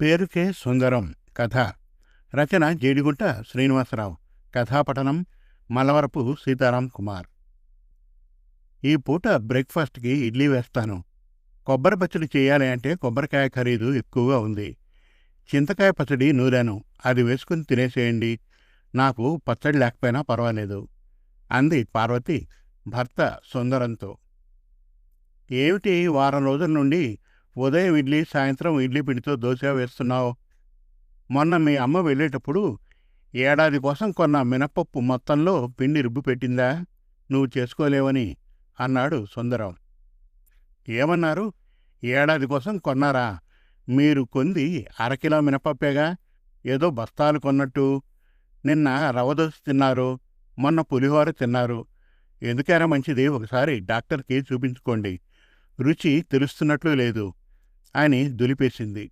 పేరుకే సుందరం కథ. రచన జేడిగుంట శ్రీనివాసరావు. కథాపఠనం మలవరపు సీతారాం కుమార్. ఈ పూట బ్రేక్ఫాస్ట్కి ఇడ్లీ వేస్తాను. కొబ్బరి పచ్చడి చేయాలి అంటే కొబ్బరికాయ ఖరీదు ఎక్కువగా ఉంది. చింతకాయ పచ్చడి నూరాను. అది వేసుకుని తినేసేయండి. నాకు పచ్చడి లేకపోయినా పర్వాలేదు. అంది పార్వతి భర్త సుందరంతో. ఏమిటి వారం రోజుల నుండి ఉదయం ఇడ్లీ సాయంత్రం ఇడ్లీ పిండితో దోశ వేస్తున్నావు. మొన్న మీ అమ్మ వెళ్ళేటప్పుడు ఏడాది కోసం కొన్న మినపప్పు మొత్తంలో పిండి రుబ్బు పెట్టిందా? నువ్వు చేసుకోలేవని అన్నాడు సుందరం. ఏమన్నారు? ఏడాది కోసం కొన్నారా? మీరు కొంది అరకిలో మినపప్పేగా? ఏదో బస్తాలు కొన్నట్టు. నిన్న రవదోసి తిన్నారు మొన్న పులిహోర తిన్నారు. ఎందుకైనా మంచిది ఒకసారి డాక్టర్కి చూపించుకోండి. రుచి తెలుస్తున్నట్లు లేదు. అని దులిపేసింది.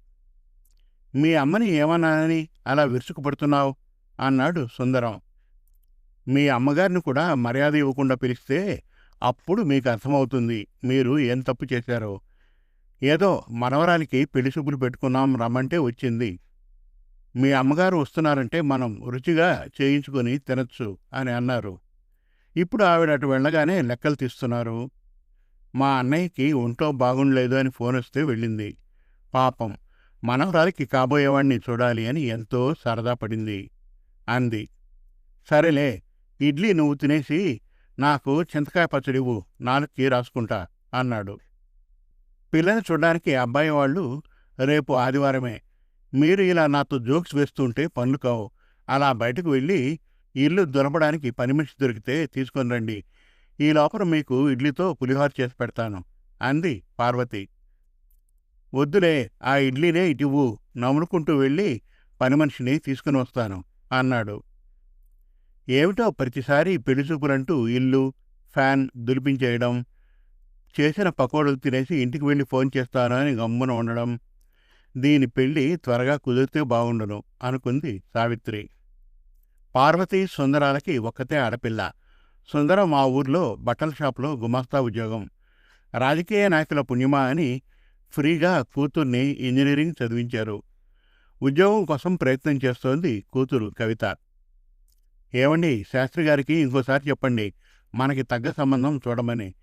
మీ అమ్మని ఏమన్నానని అలా విరుచుకుపడుతున్నావు? అన్నాడు సుందరం. మీ అమ్మగారిని కూడా మర్యాద ఇవ్వకుండా పిలిస్తే అప్పుడు మీకు అర్థమవుతుంది మీరు ఏం తప్పు చేశారో. ఏదో మనవరాలికి పెళ్ళి చూపులు పెట్టుకున్నాం రమ్మంటే వచ్చింది. మీ అమ్మగారు వస్తున్నారంటే మనం రుచిగా చేయించుకొని తినచ్చు అని అన్నారు. ఇప్పుడు ఆవిడ అటు వెళ్ళగానే లెక్కలు తీస్తున్నారు. మా అన్నయ్యకి ఒంట్లో బాగుండలేదు అని ఫోన్ వస్తే వెళ్ళింది. పాపం మనవరాలికి కాబోయేవాణ్ణి చూడాలి అని ఎంతో సరదా పడింది. అంది సరేలే ఇడ్లీ నువ్వు తినేసి నాకు చింతకాయ పచ్చడివు నాలుగుకి రాసుకుంటా అన్నాడు. పిల్లని చూడడానికి అబ్బాయి వాళ్ళు రేపు ఆదివారమే మీరు ఇలా నాతో జోక్స్ వేస్తుంటే పనులు కావు అలా బయటకు వెళ్ళి ఇల్లు దొరపడానికి పని మనిషి దొరికితే తీసుకొని రండి ఈ లోపల మీకు ఇడ్లీతో పులిహోర చేసి పెడతాను. అంది పార్వతి. వద్దులే ఆ ఇడ్లీనే ఇటువు నములుకుంటూ వెళ్ళి పని మనిషిని తీసుకుని వస్తాను అన్నాడు. ఏమిటో ప్రతిసారి పెళ్ళిచూపులంటూ ఇల్లు ఫ్యాన్ దులిపించేయడం చేసిన పకోడలు తినేసి ఇంటికి వెళ్ళి ఫోన్ చేస్తాను అని గమ్మున ఉండడం దీని పెళ్ళి త్వరగా కుదిరితే బాగుండును అనుకుంది సావిత్రి. పార్వతి సుందరాలకి ఒక్కతే ఆడపిల్ల. సుందరం మా ఊర్లో బట్టల షాపులో గుమాస్తా ఉద్యోగం. రాజకీయ నాయకుల పుణ్యమా అని ఫ్రీగా కూతుర్ని ఇంజనీరింగ్ చదివించారు. ఉద్యోగం కోసం ప్రయత్నం చేస్తోంది కూతురు కవిత. ఏమండి శాస్త్రి గారికి ఇంకోసారి చెప్పండి మనకి తగ్గ సంబంధం చూడమని.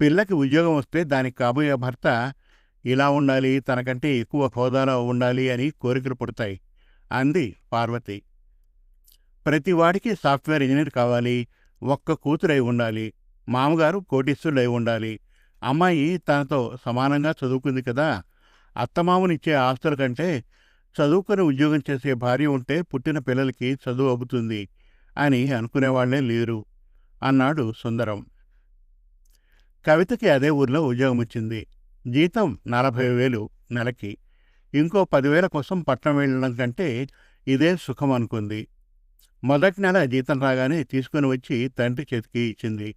పిల్లకి ఉద్యోగం వస్తే దానికి కాబోయే భర్త ఇలా ఉండాలి తనకంటే ఎక్కువ హోదాలో ఉండాలి అని కోరికలు పుడతాయి అంది పార్వతి. ప్రతివాడికి సాఫ్ట్వేర్ ఇంజనీర్ కావాలి ఒక్క కూతురై ఉండాలి మామగారు కోటీశ్వరుడై ఉండాలి. అమ్మాయి తనతో సమానంగా చదువుకుంది కదా అత్తమామనిచ్చే ఆస్తుల కంటే చదువుకుని ఉద్యోగం చేసే భార్య ఉంటే పుట్టిన పిల్లలకి చదువు అవుతుంది అని అనుకునేవాళ్ళే లేరు అన్నాడు సుందరం. కవితకి అదే ఊర్లో ఉద్యోగం వచ్చింది. జీతం నలభై వేలు నెలకి. ఇంకో పదివేల కోసం పట్నం వెళ్ళడం కంటే ఇదే సుఖం అనుకుంది. మొదటి నెల జీతం రాగానే తీసుకుని వచ్చి తండ్రి చేతికి ఇచ్చింది.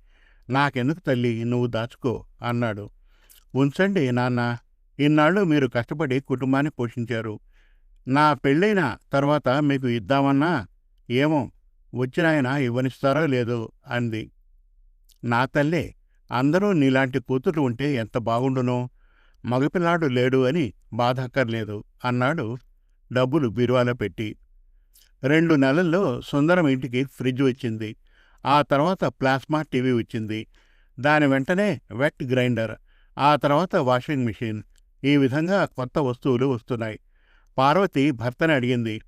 నాకెందుకు తల్లి? నువ్వు దాచుకో అన్నాడు. ఉంచండి నాన్న. ఇన్నాళ్ళు మీరు కష్టపడి కుటుంబాన్ని పోషించారు. నా పెళ్ళైన తర్వాత మీకు ఇద్దామన్నా ఏమో వచ్చినాయన ఇవ్వనిస్తారో లేదో అంది. నా తల్లే అందరూ నీలాంటి కూతురు ఉంటే ఎంత బాగుండునో? మగపిల్లాడు లేడు అని బాధక్కర్లేదు అన్నాడు డబ్బులు బీరువాలో పెట్టి. రెండు నెలల్లో సుందరం ఇంటికి ఫ్రిడ్జ్ వచ్చింది. ఆ తర్వాత ప్లాస్మా టీవీ వచ్చింది. దాని వెంటనే వెట్ గ్రైండర్ ఆ తర్వాత వాషింగ్ మిషన్. ఈ విధంగా కొత్త వస్తువులు వస్తున్నాయి. పార్వతి భర్తని అడిగింది.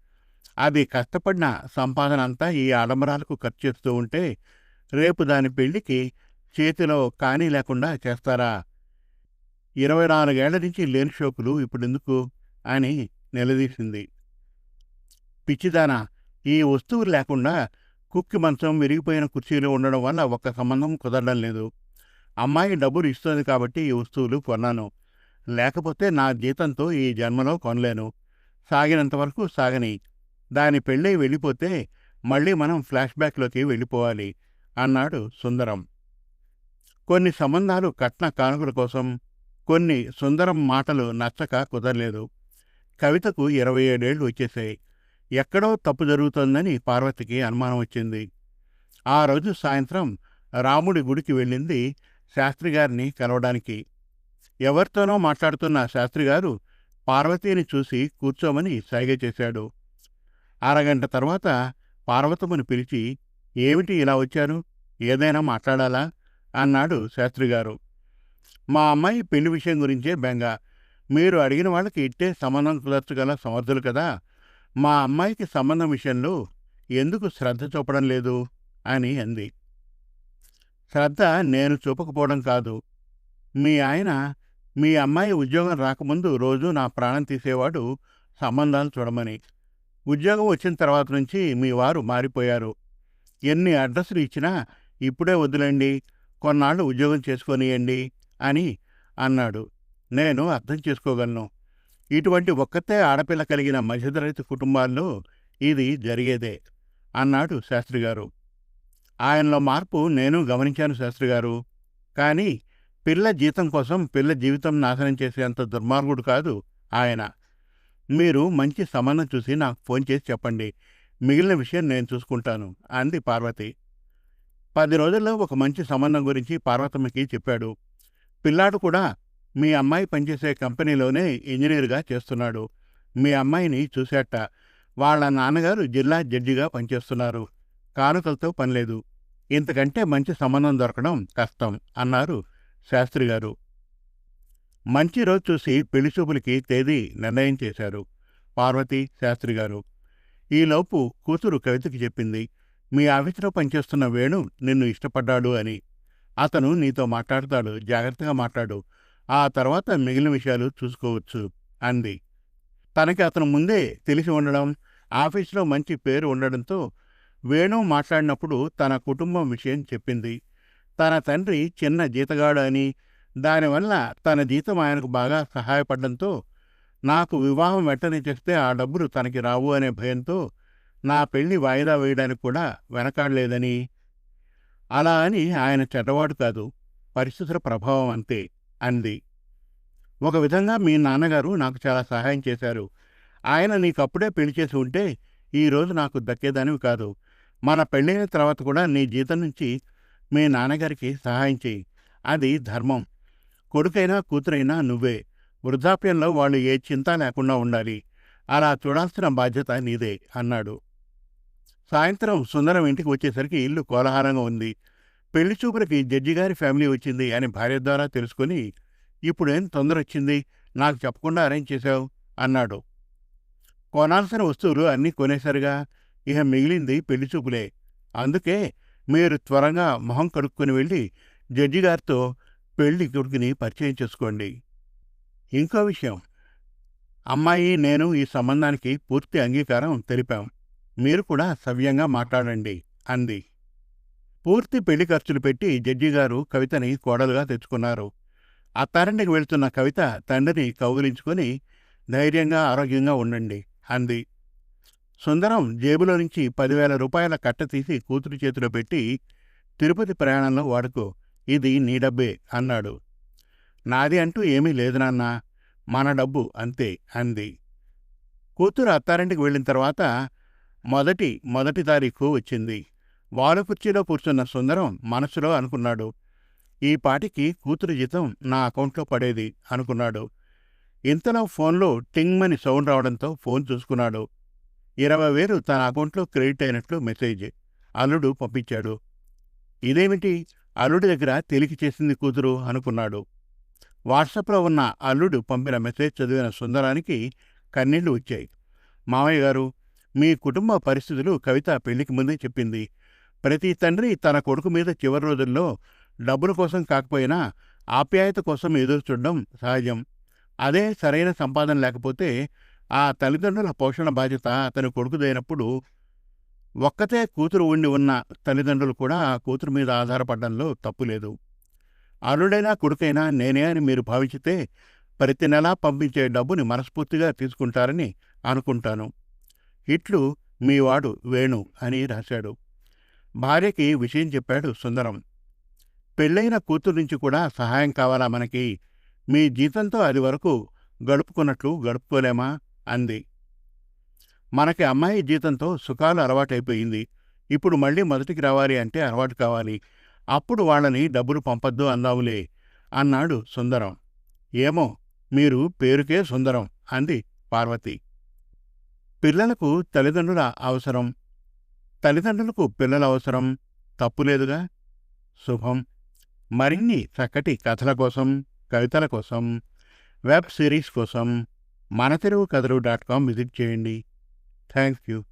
అది కష్టపడిన సంపాదన అంతా ఈ ఆడంబరాలకు ఖర్చు చేస్తూ ఉంటే రేపు దాని పెళ్ళికి చేతిలో కానీ లేకుండా చేస్తారా? ఇరవై నాలుగేళ్ళ నుంచి లేని షోకులు ఇప్పుడెందుకు అని నిలదీసింది. పిచ్చిదానా. ఈ వస్తువు లేకుండా కుక్కి మంచం విరిగిపోయిన కుర్చీలు ఉండడం వల్ల ఒక్క సంబంధం కుదరడం లేదు. అమ్మాయి డబ్బులు ఇస్తుంది కాబట్టి ఈ వస్తువులు కొన్నాను. లేకపోతే నా జీతంతో ఈ జన్మలో కొనలేను. సాగినంతవరకు సాగని. దాని పెళ్ళై వెళ్ళిపోతే మళ్ళీ మనం ఫ్లాష్ బ్యాక్లోకి వెళ్ళిపోవాలి అన్నాడు సుందరం. కొన్ని సంబంధాలు కట్న కానుకల కోసం కొన్ని సుందరం మాటలు నచ్చక కుదరలేదు. కవితకు ఇరవై ఏడేళ్ళు వచ్చేసాయి. ఎక్కడో తప్పు జరుగుతోందని పార్వతికి అనుమానం వచ్చింది. ఆ రోజు సాయంత్రం రాముడి గుడికి వెళ్ళింది శాస్త్రిగారిని కలవడానికి. ఎవరితోనో మాట్లాడుతున్న శాస్త్రిగారు పార్వతీని చూసి కూర్చోమని సైగ చేశాడు. అరగంట తర్వాత పార్వతమ్మను పిలిచి ఏమిటి ఇలా వచ్చారు? ఏదైనా మాట్లాడాలా? అన్నాడు శాస్త్రిగారు మా అమ్మాయి పెళ్ళి విషయం గురించే బెంగ. మీరు అడిగిన వాళ్ళకి ఇట్టే సంబంధం కుదర్చగల సమర్థులు కదా. మా అమ్మాయికి సంబంధం విషయంలో ఎందుకు శ్రద్ధ చూపడం లేదు? అని అంది. శ్రద్ధ నేను చూపకపోవడం కాదు. మీ ఆయన మీ అమ్మాయి ఉద్యోగం రాకముందు రోజు నా ప్రాణం తీసేవాడు సంబంధాలు చూడమని. ఉద్యోగం వచ్చిన తర్వాత నుంచి మీ వారు మారిపోయారు. ఎన్ని అడ్రస్లు ఇచ్చినా ఇప్పుడే వదిలేండి కొన్నాళ్ళు ఉద్యోగం చేసుకొనియండి అని అన్నాడు. నేను అర్థం చేసుకోగలను. ఇటువంటి ఒక్కతే ఆడపిల్ల కలిగిన మధ్యతరగతి కుటుంబాల్లో ఇది జరిగేదే అన్నాడు శాస్త్రిగారు. ఆయనలో మార్పు నేను గమనించాను శాస్త్రిగారు. కానీ పిల్ల జీతం కోసం పిల్ల జీవితం నాశనం చేసేంత దుర్మార్గుడు కాదు ఆయన. మీరు మంచి సంబంధం చూసి నాకు ఫోన్ చేసి చెప్పండి. మిగిలిన విషయం నేను చూసుకుంటాను అంది పార్వతి. పది రోజుల్లో ఒక మంచి సంబంధం గురించి పార్వతమ్మకి చెప్పాడు. పిల్లాడు కూడా మీ అమ్మాయి పనిచేసే కంపెనీలోనే ఇంజనీర్గా చేస్తున్నాడు. మీ అమ్మాయిని చూశాట వాళ్ళ నాన్నగారు జిల్లా జడ్జిగా పనిచేస్తున్నారు. కానుకలతో పనిలేదు. ఇంతకంటే మంచి సంబంధం దొరకడం కష్టం అన్నారు శాస్త్రి గారు మంచి రోజు చూసి పెళ్ళి చూపులకి తేదీ నిర్ణయం చేశారు పార్వతి శాస్త్రి గారు ఈలోపు కూతురు కవితకి చెప్పింది మీ ఆఫీసులో పనిచేస్తున్న వేణు నిన్ను ఇష్టపడ్డాడు అని. అతను నీతో మాట్లాడతాడు. జాగ్రత్తగా మాట్లాడు. ఆ తర్వాత మిగిలిన విషయాలు చూసుకోవచ్చు అంది. తనకి అతను ముందే తెలిసి ఉండడం ఆఫీసులో మంచి పేరు ఉండడంతో వేణు మాట్లాడినప్పుడు తన కుటుంబం విషయం చెప్పింది. తన తండ్రి చిన్న జీతగాడు అని దానివల్ల తన జీతం ఆయనకు బాగా సహాయపడడంతో నాకు వివాహం వెంటనే చేస్తే ఆ డబ్బులు తనకి రావు అనే భయంతో నా పెళ్ళి వాయిదా వేయడానికి కూడా వెనకాడలేదని. అలా అని ఆయన చెడ్డవాడు కాదు పరిస్థితుల ప్రభావం అంతే. అంది. ఒక విధంగా మీ నాన్నగారు నాకు చాలా సహాయం చేశారు. ఆయన నీకప్పుడే పెళ్ళి చేసి ఉంటే ఈరోజు నాకు దక్కేదానివి కాదు. మన పెళ్ళైన తర్వాత కూడా నీ జీతం నుంచి మీ నాన్నగారికి సహాయం చేయి అది ధర్మం. కొడుకైనా కూతురైనా నువ్వే. వృద్ధాప్యంలో వాళ్ళు ఏ చింత లేకుండా ఉండాలి. అలా చూడాల్సిన బాధ్యత నీదే అన్నాడు. సాయంత్రం సుందరం ఇంటికి వచ్చేసరికి ఇల్లు కోలాహలంగా ఉంది. పెళ్ళి చూపులకి జడ్జిగారి ఫ్యామిలీ వచ్చింది అని భార్య ద్వారా తెలుసుకుని ఇప్పుడేం తొందర వచ్చింది నాకు చెప్పకుండా అరేంజ్ చేశావు అన్నాడు. కొనాల్సిన వస్తువులు అన్నీ కొనేసరిగా ఇక మిగిలింది పెళ్ళి చూపులే. అందుకే మీరు త్వరగా మొహం కడుక్కొని వెళ్ళి జడ్జి గారితో పెళ్ళి కొడుకుని పరిచయం చేసుకోండి. ఇంకో విషయం. అమ్మాయి నేను ఈ సంబంధానికి పూర్తి అంగీకారం తెలిపాం. మీరు కూడా సవ్యంగా మాట్లాడండి అంది. పూర్తి పెళ్ళి ఖర్చులు పెట్టి జడ్జి గారు కవితని కోడలుగా తెచ్చుకున్నారు. అత్తారింటికి వెళ్తున్న కవిత తండ్రిని కౌగిలించుకొని ధైర్యంగా ఆరోగ్యంగా ఉండండి అంది. సుందరం జేబులో నుంచి పదివేల రూపాయల కట్ట తీసి కూతురు చేతిలో పెట్టి తిరుపతి ప్రయాణంలో వాడుకో ఇది నీ డబ్బే అన్నాడు. నాది అంటూ ఏమీ లేదు నాన్న మన డబ్బు అంతే అంది. కూతురు అత్తారింటికి వెళ్ళిన తర్వాత మొదటి మొదటి తారీఖు వచ్చింది. వాలుకుర్చీలో కూర్చున్న సుందరం మనసులో అనుకున్నాడు. ఈ పాటికి కూతురు జీతం నా అకౌంట్లో పడేది అనుకున్నాడు. ఇంతలో ఫోన్లో టింగ్మని సౌండ్ రావడంతో ఫోన్ చూసుకున్నాడు. ఇరవై వేలు తన అకౌంట్లో క్రెడిట్ అయినట్లు మెసేజ్ అల్లుడు పంపించాడు. ఇదేమిటి? అల్లుడి దగ్గర తెలికి చేసింది కూతురు అనుకున్నాడు. వాట్సాప్లో ఉన్న అల్లుడు పంపిన మెసేజ్ చదివిన సుందరానికి కన్నీళ్ళు వచ్చాయి. మామయ్య గారు మీ కుటుంబ పరిస్థితులు కవిత పెళ్ళికి ముందే చెప్పింది. ప్రతి తండ్రి తన కొడుకు మీద చివరి రోజుల్లో డబ్బుల కోసం కాకపోయినా ఆప్యాయత కోసం ఎదురు చూడడం సహజం. అదే సరైన సంపాదన లేకపోతే ఆ తల్లిదండ్రుల పోషణ బాధ్యత అతని కొడుకుదైనప్పుడు ఒక్కతే కూతురు ఉండి ఉన్న తల్లిదండ్రులు కూడా ఆ కూతురు మీద ఆధారపడడంలో తప్పులేదు అల్లుడైనా కొడుకైనా నేనే అని మీరు భావించితే ప్రతి నెలా పంపించే డబ్బుని మనస్ఫూర్తిగా తీసుకుంటారని అనుకుంటాను. ఇట్లు మీవాడు వేణు అని రాశాడు. భార్యకి విషయం చెప్పాడు సుందరం. పెళ్ళైన కూతురు నుంచి కూడా సహాయం కావాలా మనకి? మీ జీతంతో అది వరకు గడుపుకున్నట్లు గడుపుకోలేమా? అంది. మనకి అమ్మాయి జీతంతో సుఖాలు అలవాటైపోయింది. ఇప్పుడు మళ్ళీ మొదటికి రావాలి అంటే అలవాటు కావాలి. అప్పుడు వాళ్ళని డబ్బులు పంపద్దు అందావులే అన్నాడు సుందరం. ఏమో మీరు పేరుకే సుందరం అంది పార్వతి. పిల్లలకు తల్లిదండ్రుల అవసరం తల్లిదండ్రులకు పిల్లల అవసరం తప్పులేదుగా శుభం. మరిన్ని చక్కటి కథల కోసం కవితల కోసం వెబ్ సిరీస్ కోసం మన తెలుగు కథలు డాట్ కామ్ విజిట్ చేయండి. Thank you